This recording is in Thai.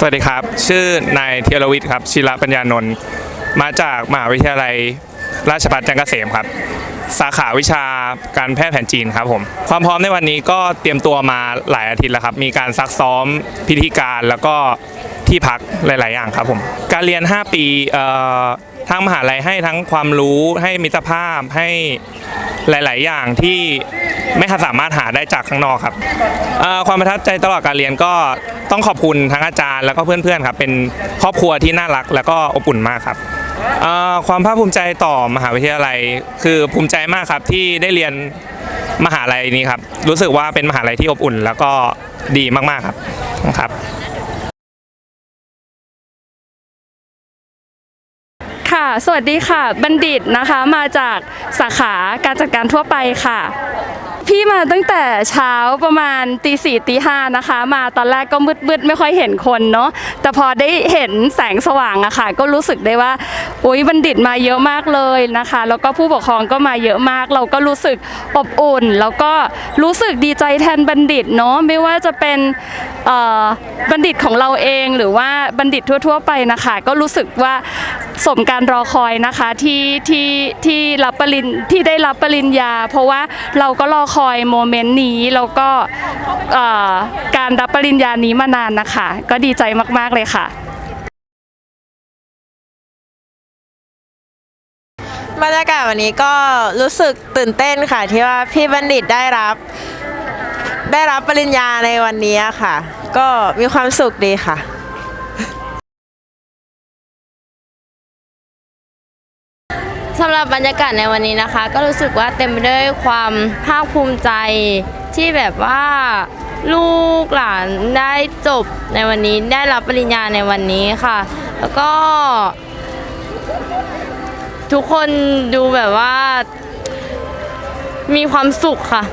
สวัสดีครับ ชื่อนายเทียรวิทย์ครับชิระปัญญานนท์มาจากมหาวิทยาลัยราชภัฏจันทร์เกษมครับ สาขาวิชาการแพทย์แผนจีนครับผมความพร้อมในวันนี้ก็เตรียมตัวมาหลายอาทิตย์แล้วครับ มีการซักซ้อมพิธีการแล้วก็ที่พักหลาย ๆ อย่างครับผมการเรียน 5 ปีทางมหาลัยให้ทั้งความรู้ให้มิตรภาพให้หลาย ๆ อย่างที่ ไม่สามารถหาได้จากข้างนอกครับความประทับใจตลอดการเรียนก็ต้องขอบคุณทั้งอาจารย์แล้วก็เพื่อนๆครับเป็นครอบครัวที่น่ารักแล้วก็อบอุ่นมากครับความภาคภูมิใจต่อมหาวิทยาลัย คือภูมิใจมากครับที่ได้เรียนมหาลัยนี้ครับรู้สึกว่าเป็นมหาลัยที่อบอุ่น แล้วก็ดีมากๆครับครับค่ะ สวัสดีค่ะ บัณฑิตนะคะ มาจากสาขาการจัดการทั่วไปค่ะ พี่มาตั้งแต่เช้าประมาณตีสี่ตีห้านะคะ มาตอนแรกก็มืดๆไม่ค่อยเห็นคนเนาะแต่พอได้เห็นแสงสว่างอะค่ะ ก็รู้สึกได้ว่าอุ้ยบัณฑิตมาเยอะมากเลยนะคะ แล้วก็ผู้ปกครองก็มาเยอะมาก เราก็รู้สึกอบอุ่น แล้วก็รู้สึกดีใจแทนบัณฑิตเนาะไม่ว่าจะเป็นเอ่อบัณฑิตของเราเองหรือว่าบัณฑิตทั่ว ๆ ไปนะคะ ก็รู้สึกว่าสมการรอคอยนะคะที่ที่ที่รับปริญที่ได้รับปริญญา เพราะว่าเราก็รอคอยโมเมนต์นี้แล้วก็การรับปริญญานี้มานานนะคะ ก็ดีใจมากๆเลยค่ะ บรรยากาศวันนี้ก็รู้สึกตื่นเต้นค่ะ ที่ว่าพี่บัณฑิตได้รับ ได้รับปริญญาในวันนี้ค่ะ ก็มีความสุขดีค่ะ สำหรับบรรยากาศในวันนี้นะคะ ก็รู้สึกว่าเต็มไปด้วยความภาคภูมิใจที่แบบว่าลูกหลานได้จบในวันนี้ได้รับปริญญาในวันนี้ค่ะ แล้วก็ ทุกคนดูแบบว่า มีความสุขค่ะ